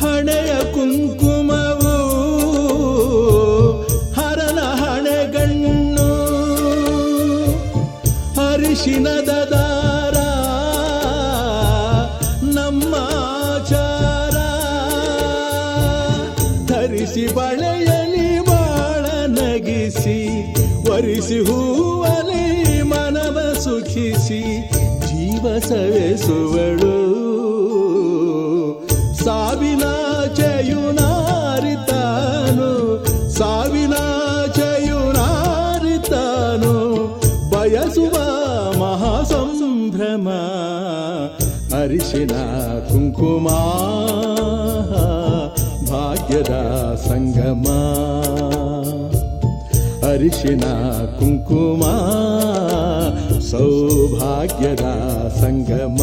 ಹಣೆಯ ಕುಂಕುಮವು ಹರನ ಹಣೆಗಣ್ಣು. ಅರಿಶಿನದ ದಾರ ನಮ್ಮ ಆಚಾರ. ಧರಿಸಿ ಬಳೆಯಲಿ ಬಾಳ ನಗಿಸಿ ವರಿಸಿ ಹೂವಲಿ ಮನವ ಸುಖಿಸಿ, ಜೀವ ಸವೆಸುವಳು. ಸಾವಿನ ಬಯಸುವ ಮಹಾಸಂಭ್ರಮ ಅರಿಶಿನ ಕುಂಕುಮ ಭಾಗ್ಯದ ಸಂಗಮ ಅರಿಶಿನ ಕುಂಕುಮ ಸೌಭಾಗ್ಯದ ಸಂಗಮ